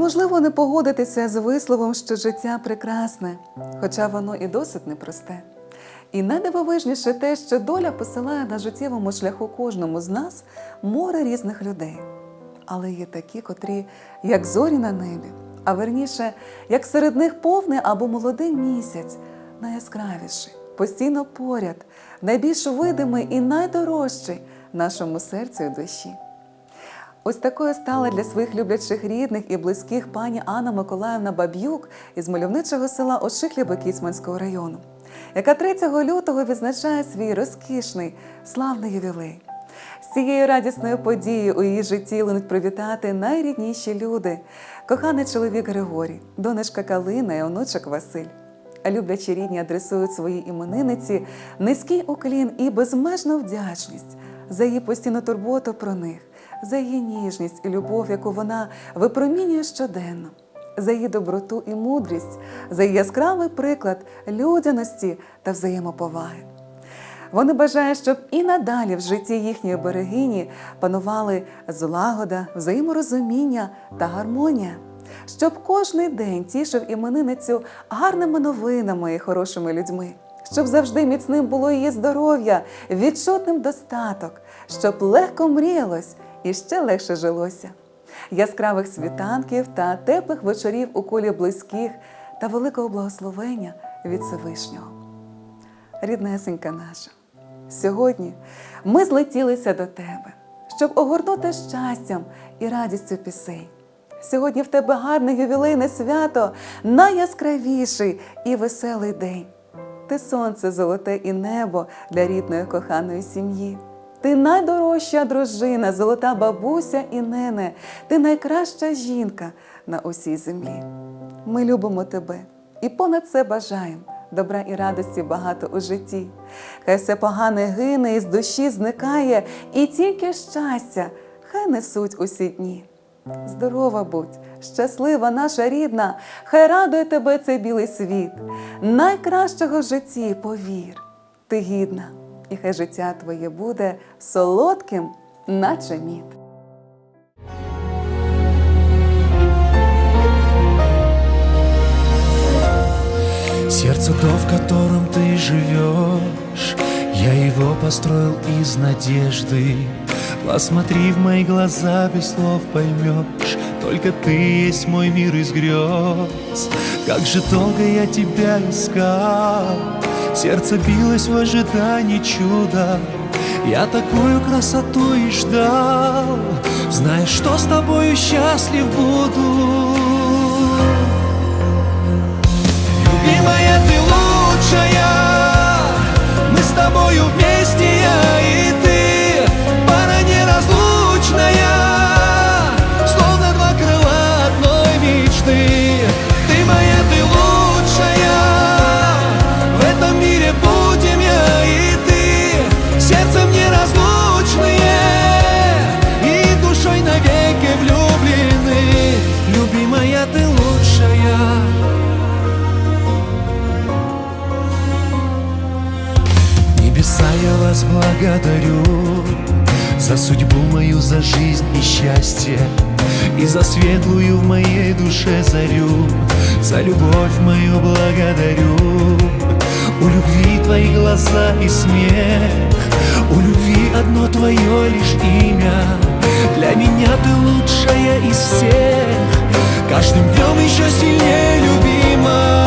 Неможливо не погодитися з висловом, що життя прекрасне, хоча воно і досить непросте. І найдивовижніше те, що доля посилає на життєвому шляху кожному з нас море різних людей. Але є такі, котрі, як зорі на небі, а верніше, як серед них повний або молодий місяць, найяскравіший, постійно поряд, найбільш видимий і найдорожчий нашому серцю і душі. Ось такою стала для своїх люблячих рідних і близьких пані Анна Миколаївна Баб'юк із мальовничого села Ошихліби Кіцманського району, яка 3 лютого відзначає свій розкішний славний ювілей. З цією радісною подією у її житті линуть привітати найрідніші люди, коханий чоловік Григорій, донечка Калина і онучок Василь. А люблячі рідні адресують своїй іменинниці низький уклін і безмежну вдячність за її постійну турботу про них, за її ніжність і любов, яку вона випромінює щоденно, за її доброту і мудрість, за її яскравий приклад людяності та взаємоповаги. Вони бажають, щоб і надалі в житті їхньої берегині панували злагода, взаєморозуміння та гармонія, щоб кожний день тішив іменинницю гарними новинами і хорошими людьми, щоб завжди міцним було її здоров'я, відчутним достаток, щоб легко мріялось і ще легше жилося. Яскравих світанків та теплих вечорів у колі близьких та великого благословення від Всевишнього ріднесенька наша, сьогодні ми злетілися до тебе, щоб огорнути щастям і радістю пісень. Сьогодні в тебе гарне ювілейне свято, найяскравіший і веселий день. Ти сонце золоте і небо для рідної коханої сім'ї. Ти найдорожча дружина, золота бабуся і нене, ти найкраща жінка на усій землі. Ми любимо тебе і понад це бажаємо добра і радості багато у житті. Хай все погане гине і з душі зникає, і тільки щастя, хай несуть усі дні. Здорова будь, щаслива наша рідна, хай радує тебе цей білий світ. Найкращого в житті повір, ти гідна, і хай життя твоє буде солодким, наче мід. Сердце то, в котором ты живешь Я его построил из надежды Посмотри в мои глаза, без слов поймешь Только ты есть мой мир из грез Как же долго я тебя искал Сердце билось в ожидании чуда. Я такую красоту и ждал. Знаешь, что с тобою счастлив буду. Любимая, ты лучшая. Мы с тобою вместе, благодарю За судьбу мою, за жизнь и счастье И за светлую в моей душе зарю За любовь мою благодарю. У любви твои глаза и смех У любви одно твое лишь имя. Для меня ты лучшая из всех. Каждым днем еще сильнее любима Любимая,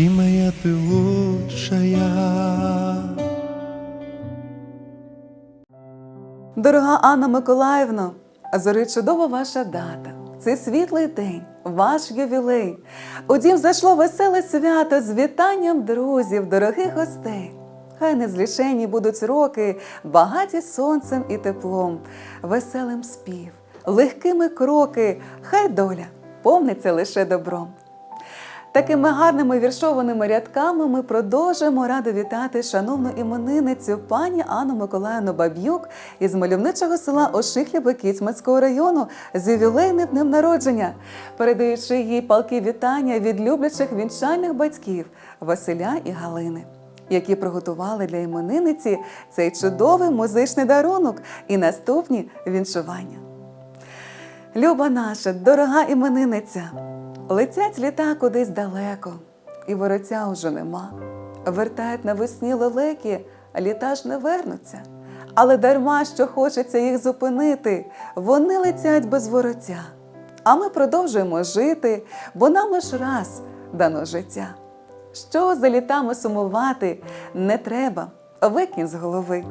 любимая ты лучшая. Дорога Анна Миколаївна, зорить чудова ваша дата. Цей світлий день, ваш ювілей. У дім зайшло веселе свято з вітанням друзів, дорогих гостей. Хай незліченні будуть роки, багаті сонцем і теплом, веселим спів, легкими кроки, хай доля повниться лише добром. Такими гарними віршованими рядками ми продовжуємо радо вітати шановну іменинницю пані Анну Миколаївну Баб'юк із мальовничого села Ошихлєби Кіцманського району з ювілейним днем народження, передаючи їй палки вітання від люблячих вінчальних батьків Василя і Галини, які приготували для іменинниці цей чудовий музичний дарунок і наступні віншування. Люба наша, дорога іменинниця, летять літа кудись далеко, і вороця уже нема. Вертають навесні лелеки, літа ж не вернуться. Але дарма, що хочеться їх зупинити, вони летять без вороця. А ми продовжуємо жити, бо нам лиш раз дано життя. Що за літами сумувати не треба, викинь з голови.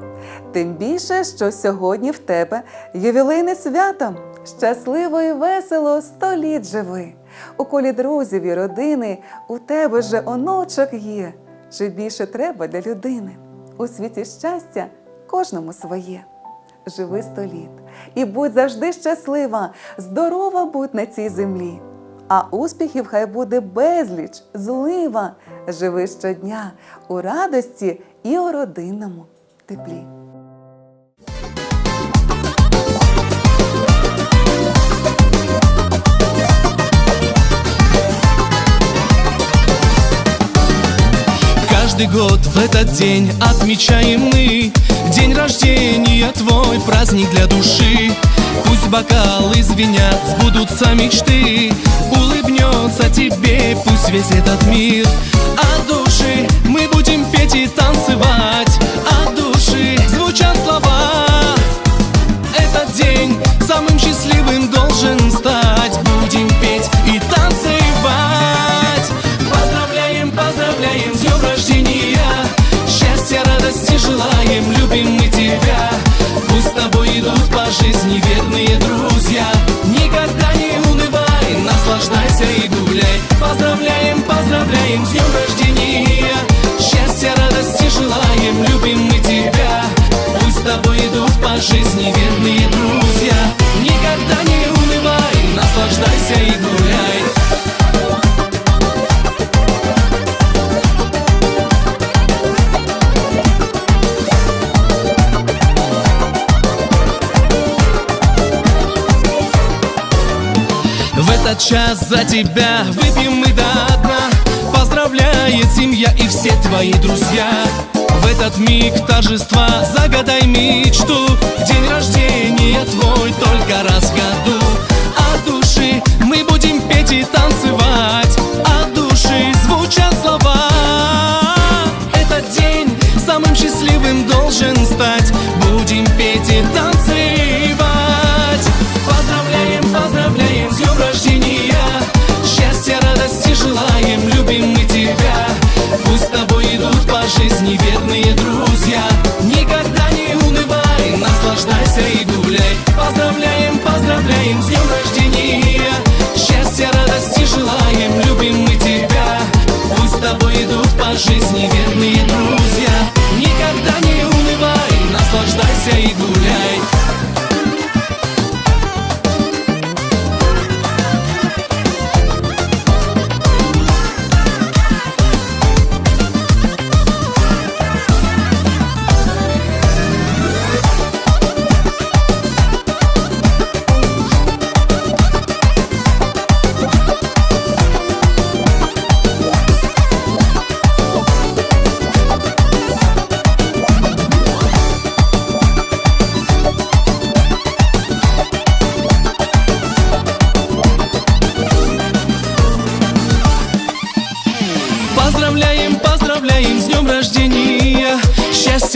Тим більше, що сьогодні в тебе ювілейне свято. Щасливо і весело сто літ живи. У колі друзів і родини у тебе же онучок є. Чи більше треба для людини? У світі щастя кожному своє. Живи сто літ і будь завжди щаслива, здорова будь на цій землі. А успіхів хай буде безліч, злива. Живи щодня у радості і у родинному теплі. Каждый год в этот день отмечаем мы День рождения твой, праздник для души. Пусть бокалы звенят, сбудутся мечты Улыбнется тебе пусть весь этот мир. От души мы будем петь и танцевать В этот час за тебя выпьем мы до дна. Поздравляет семья и все твои друзья. В этот миг торжества загадай мечту. День рождения твой только раз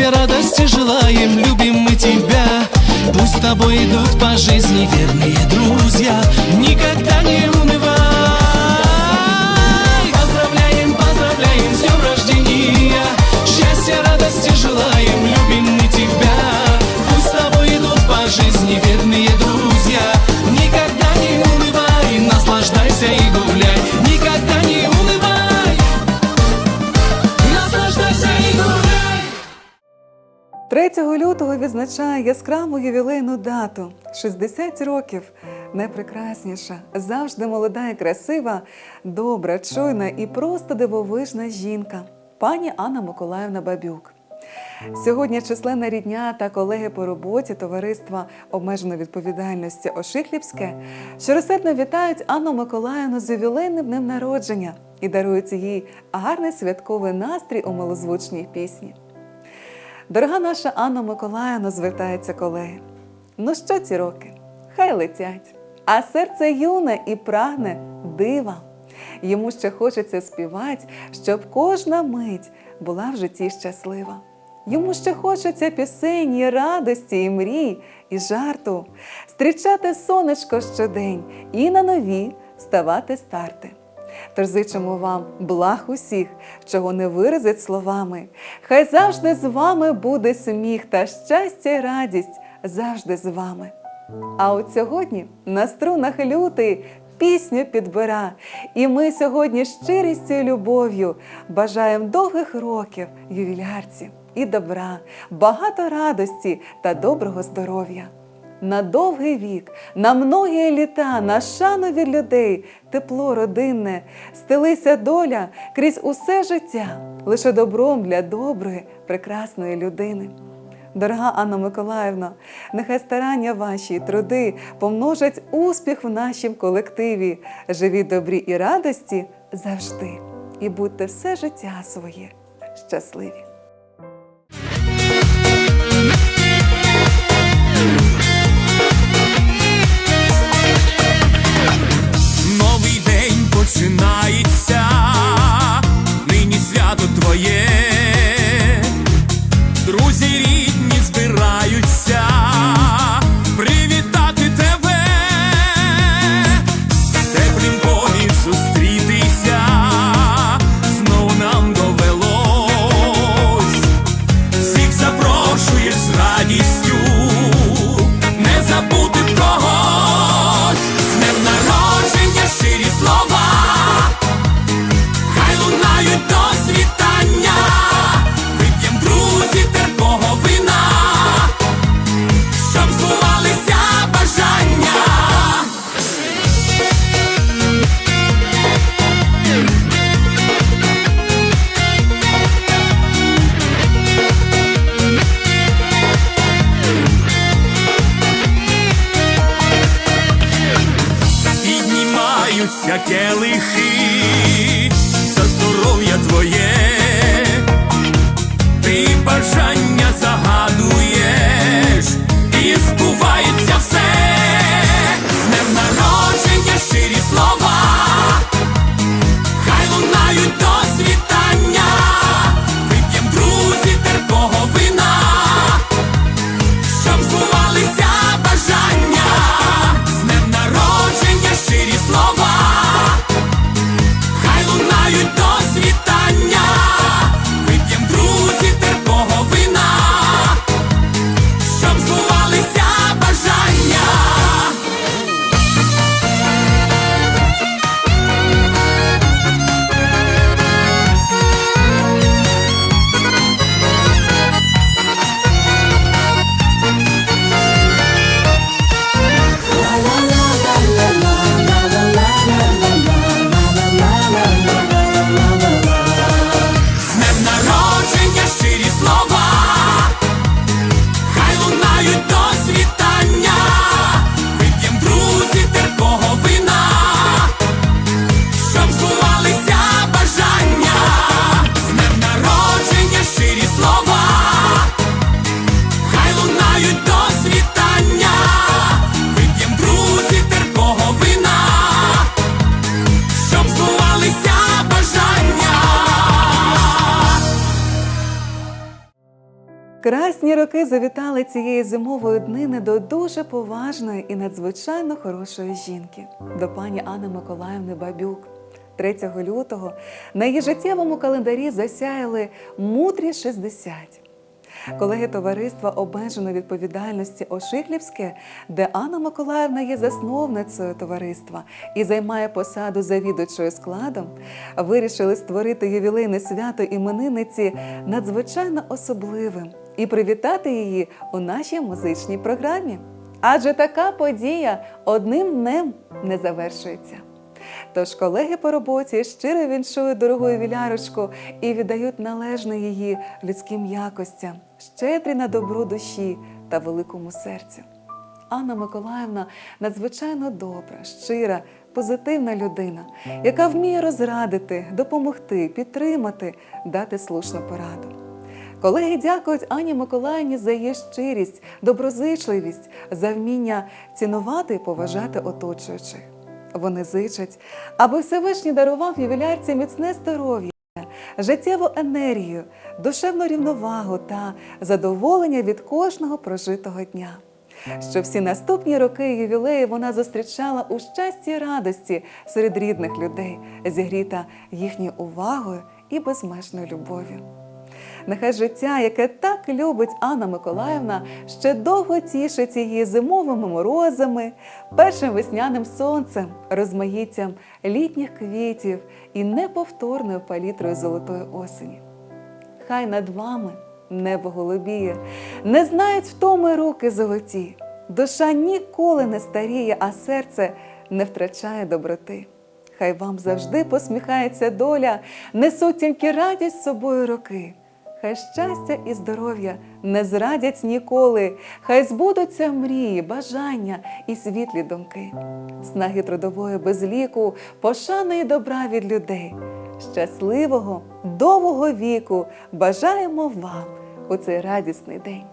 Счастья, радости желаем, любим мы тебя. Пусть с тобой идут по жизни верные друзья. Никогда не 3 лютого відзначає яскраву ювілейну дату 60 років. Найпрекрасніша, завжди молода і красива, добра, чуйна і просто дивовижна жінка, пані Анна Миколаївна Бабюк. Сьогодні численна рідня та колеги по роботі товариства обмеженої відповідальності Ошихлівське щоросердно вітають Анну Миколаївну з ювілейним днем народження і дарують їй гарний святковий настрій у милозвучній пісні. Дорога наша Анна Миколаївна, звертаються колеги. Ну що ці роки? Хай летять. А серце юне і прагне дива. Йому ще хочеться співати, щоб кожна мить була в житті щаслива. Йому ще хочеться пісень, і радості, і мрій, і жарту, зустрічати сонечко щодень і на нові ставати старти. Тож зичимо вам благ усіх, чого не виразить словами. Хай завжди з вами буде сміх та щастя й радість завжди з вами. А от сьогодні на струнах лютий пісню підбира, і ми сьогодні щирістю і любов'ю бажаємо довгих років ювілярці і добра, багато радості та доброго здоров'я на довгий вік, на многі літа, на шану від людей, тепло родинне, стелися доля крізь усе життя, лише добром для доброї, прекрасної людини. Дорога Анна Миколаївна, нехай старання ваші труди помножать успіх в нашім колективі. Живі добрі і радості завжди, і будьте все життя своє щасливі. Роки завітали цієї зимової днини до дуже поважної і надзвичайно хорошої жінки, до пані Анни Миколаївни Бабюк. 3 лютого на її життєвому календарі засяяли мудрі 60. колеги товариства обмеженої відповідальності Ошиглівське, де Анна Миколаївна є засновницею товариства і займає посаду завідувачою складом, вирішили створити ювілейне свято іменинниці надзвичайно особливим і привітати її у нашій музичній програмі. Адже така подія одним днем не завершується. Тож колеги по роботі щиро віншують дорогу ювілярочку і віддають належне її людським якостям, щедрі на добру душі та великому серцю. Анна Миколаївна надзвичайно добра, щира, позитивна людина, яка вміє розрадити, допомогти, підтримати, дати слушну пораду. Колеги дякують Ані Миколаївні за її щирість, доброзичливість, за вміння цінувати і поважати оточуючих. Вони зичать, аби Всевишній дарував ювілярці міцне здоров'я, життєву енергію, душевну рівновагу та задоволення від кожного прожитого дня. Щоб всі наступні роки ювілеї вона зустрічала у щасті і радості серед рідних людей, зігріта їхньою увагою і безмежною любов'ю. Нехай життя, яке так любить Анна Миколаївна, ще довго тішить її зимовими морозами, першим весняним сонцем, розмаїттям літніх квітів і неповторною палітрою золотої осені. Хай над вами небо голубіє, не знають втоми руки золоті. Душа ніколи не старіє, а серце не втрачає доброти. Хай вам завжди посміхається доля, несуть тільки радість з собою роки. Хай щастя і здоров'я не зрадять ніколи, хай збудуться мрії, бажання і світлі думки, снаги трудової безліку, пошани і добра від людей. Щасливого, довгого віку бажаємо вам у цей радісний день.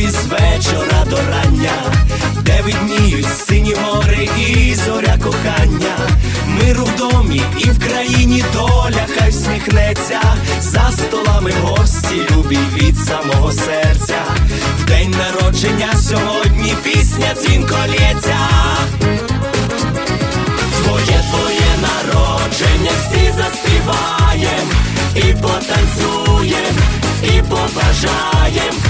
Бажаємо любові з вечора до рання, де видніють сині гори і зоря кохання, миру в домі і в країні доля хай всміхнеться, за столами гості любі від самого серця. В день народження сьогодні пісня дзвінко лється. Твоє твоє народження, всі заспіваєм і потанцюєм, і побажаєм.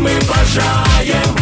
ми бажаємо.